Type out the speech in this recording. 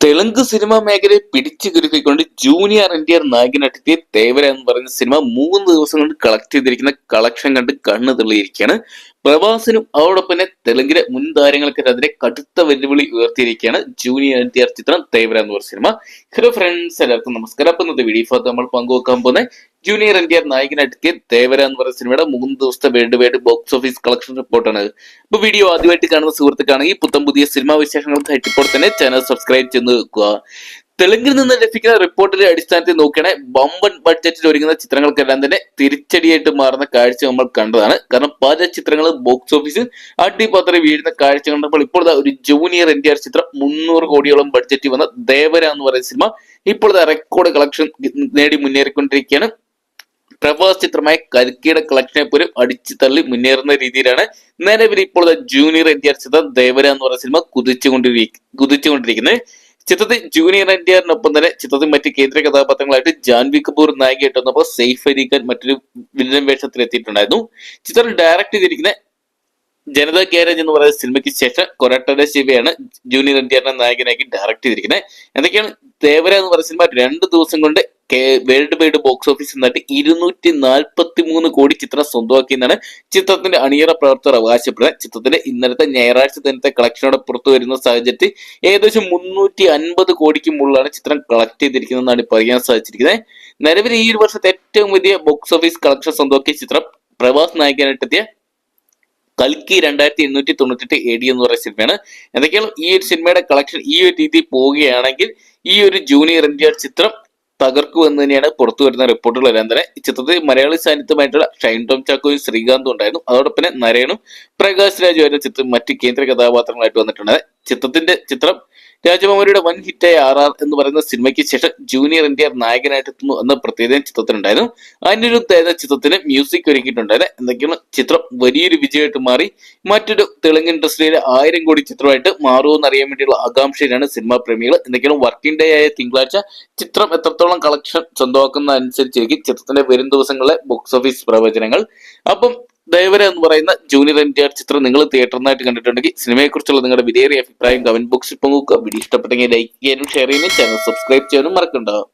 Telugu cinema മേഖലയെ പിടിച്ചു കുരുക്കിക്കൊണ്ട് ജൂനിയർ എൻ ടി ആർ നായകനെത്തിയ തേവര എന്ന് പറയുന്ന സിനിമ മൂന്ന് ദിവസം കൊണ്ട് കളക്ട് ചെയ്തിരിക്കുന്ന കളക്ഷൻ കണ്ട് കണ്ണു തെളിയിരിക്കുകയാണ്. പ്രവാസിനും അതോടൊപ്പം തന്നെ തെലുങ്കിലെ മുൻ താരങ്ങൾക്കെതിരെ കടുത്ത വെല്ലുവിളി ഉയർത്തിയിരിക്കുകയാണ് ജൂനിയർ എൻ ടി ആർ ചിത്രം തേവര എന്ന് പറയുന്ന സിനിമ. ഹലോ ഫ്രണ്ട്സ് എല്ലാവർക്കും നമസ്കാരം. അപ്പൊ ഇന്നത്തെ വീഡിയോ നമ്മൾ പങ്കുവെക്കാൻ പോകുന്ന ജൂനിയർ എൻ ടി ആർ നായകനെത്തിയ തേവര എന്ന് പറയുന്ന സിനിമയുടെ മൂന്ന് ദിവസത്തെ world wide box office collection റിപ്പോർട്ടാണ് ഇപ്പൊ വീഡിയോ ആദ്യമായിട്ട് കാണുന്ന സുഹൃത്തുക്കാണെങ്കിൽ പുത്തം പുതിയ സിനിമാ വിശേഷങ്ങൾ ഇപ്പോൾ തന്നെ ചാനൽ സബ്സ്ക്രൈബ് ചെയ്ത് വെക്കുക. തെലുങ്കിൽ നിന്ന് ലഭിക്കുന്ന റിപ്പോർട്ടിന്റെ അടിസ്ഥാനത്തിൽ നോക്കുകയാണെങ്കിൽ ബമ്പൻ ബഡ്ജറ്റിൽ ഒരുങ്ങുന്ന ചിത്രങ്ങൾക്കെല്ലാം തന്നെ തിരിച്ചടിയായിട്ട് മാറുന്ന കാഴ്ച നമ്മൾ കണ്ടതാണ്. കാരണം പല ചിത്രങ്ങൾ ബോക്സ് ഓഫീസിൽ അടിപാത്രം വീഴുന്ന കാഴ്ച കണ്ടപ്പോൾ ഇപ്പോൾ ഒരു ജൂനിയർ എൻ ചിത്രം മുന്നൂറ് കോടിയോളം ബഡ്ജറ്റ് വന്ന ദേവര എന്ന് പറയുന്ന സിനിമ ഇപ്പോഴത്തെ റെക്കോർഡ് കളക്ഷൻ നേടി മുന്നേറിക്കൊണ്ടിരിക്കുകയാണ്. പ്രഭാസ് ചിത്രമായ കരുക്കിയുടെ കളക്ഷനെ പോലും അടിച്ചു തള്ളി മുന്നേറുന്ന രീതിയിലാണ്. നിലവിൽ ഇപ്പോൾ ജൂനിയർ എൻ ടി ആർ ചിത്രം ദേവര എന്ന് പറയുന്ന സിനിമ കുതിച്ചുകൊണ്ടിരിക്കും കുതിച്ചുകൊണ്ടിരിക്കുന്നത് ചിത്രത്തിൽ ജൂനിയർ എൻ ടി ആറിനൊപ്പം തന്നെ ചിത്രത്തിൽ മറ്റ് കേന്ദ്ര കഥാപാത്രങ്ങളായിട്ട് ജാൻവി കപൂർ നായികയായിട്ട് വന്നപ്പോൾ സെയ്ഫ് അലി ഖാൻ മറ്റൊരു വില്ലൻ വേഷത്തിൽ എത്തിയിട്ടുണ്ടായിരുന്നു ചിത്രം ഡയറക്ട് ചെയ്തിരിക്കുന്ന ജനതാ ഗ്യാരേജ് എന്ന് പറയുന്ന സിനിമയ്ക്ക് ശേഷം കൊരട്ടയുടെ ശിവയാണ് ജൂനിയർ എൻ ടി ആറിനെ നായകനാക്കി ഡയറക്ട് ചെയ്തിരിക്കുന്നത്. എന്തൊക്കെയാണ് ദേവര എന്ന് പറയുന്ന സിനിമ രണ്ട് ദിവസം കൊണ്ട് വേൾഡ് വൈഡ് ബോക്സ് ഓഫീസ് എന്നിട്ട് ഇരുന്നൂറ്റി നാൽപ്പത്തി മൂന്ന് കോടി ചിത്രം സ്വന്തമാക്കിയെന്നാണ് ചിത്രത്തിന്റെ അണിയറ പ്രവർത്തകർ അവകാശപ്പെടുന്നത്. ചിത്രത്തിന്റെ ഇന്നലത്തെ ഞായറാഴ്ച ദിനത്തെ കളക്ഷനോടെ പുറത്തു വരുന്ന സാഹചര്യത്തിൽ ഏകദേശം മുന്നൂറ്റി അൻപത് കോടിക്ക് മുകളിലാണ് ചിത്രം കളക്ട് ചെയ്തിരിക്കുന്നതെന്നാണ് പറയാൻ സാധിച്ചിരിക്കുന്നത്. നിലവിൽ ഈ ഒരു വർഷത്തെ ഏറ്റവും വലിയ ബോക്സ് ഓഫീസ് കളക്ഷൻ സ്വന്തമാക്കിയ ചിത്രം പ്രവാസ് നായകനായിട്ടെത്തിയ കൽക്കി രണ്ടായിരത്തി എണ്ണൂറ്റി തൊണ്ണൂറ്റെട്ട് എ ഡി എന്ന് പറയുന്ന സിനിമയാണ്. എന്തൊക്കെയാണ് ഈ ഒരു സിനിമയുടെ കളക്ഷൻ ഈ ഒരു രീതിയിൽ പോവുകയാണെങ്കിൽ ഈ ഒരു ജൂനിയർ ഇന്ത്യ ചിത്രം തകർക്കുമെന്ന് തന്നെയാണ് പുറത്തു വരുന്ന റിപ്പോർട്ടുകളെല്ലാം തന്നെ ചിത്രത്തിൽ മലയാളി സാന്നിധ്യമായിട്ടുള്ള ഷൈൻ ടോം ചാക്കോയും ശ്രീകാന്തും ഉണ്ടായിരുന്നു. അതോടൊപ്പം നരയനും പ്രകാശ് രാജു വരുന്ന ചിത്രം മറ്റ് കേന്ദ്ര കഥാപാത്രങ്ങളായിട്ട് വന്നിട്ടുണ്ട്. ചിത്രത്തിന്റെ ചിത്രം രാജമൗലിയുടെ വൻ ഹിറ്റായ ആർ ആർ എന്ന് പറയുന്ന സിനിമയ്ക്ക് ശേഷം ജൂനിയർ എൻ ടി ആർ നായകനായിട്ട് എത്തുന്നു എന്ന പ്രത്യേകത ചിത്രത്തിനുണ്ടായിരുന്നു. അനിരുദ്ധ എന്ന ചിത്രത്തിന് മ്യൂസിക് ഒരുക്കിയിട്ടുണ്ടായിരുന്നു. എന്തൊക്കെയാണ്? ചിത്രം വലിയൊരു വിജയമായിട്ട് മാറി. മറ്റൊരു തെലുങ്ക് ഇൻഡസ്ട്രിയിലെ ആയിരം കോടി ചിത്രമായിട്ട് മാറുമെന്ന് അറിയാൻ വേണ്ടിയുള്ള ആകാംക്ഷയിലാണ് സിനിമാ പ്രേമികൾ. എന്തൊക്കെയാണ്? വർക്കിംഗ് ഡേ ആയ തിങ്കളാഴ്ച ചിത്രം എത്രത്തോളം കളക്ഷൻ സ്വന്തമാക്കുന്ന അനുസരിച്ചിരിക്കും ചിത്രത്തിന്റെ വരും ദിവസങ്ങളിലെ ബോക്സ് ഓഫീസ് പ്രവചനങ്ങൾ. അപ്പം ദേവര എന്ന് പറയുന്ന ജൂനിയർ എൻ ടി ആർ ചിത്രം നിങ്ങൾ തിയേറ്ററിനായിട്ട് കണ്ടിട്ടുണ്ടെങ്കിൽ സിനിമയെക്കുറിച്ചുള്ള നിങ്ങളുടെ വിലയേറിയ അഭിപ്രായം കമന്റ് ബോക്സിൽ പങ്കുവെക്കുക വീഡിയോ ഇഷ്ടപ്പെട്ടെങ്കിൽ ലൈക്ക് ചെയ്യാനും ഷെയർ ചെയ്യാനും ചാനൽ സബ്സ്ക്രൈബ് ചെയ്യാനും മറക്കണ്ടാവും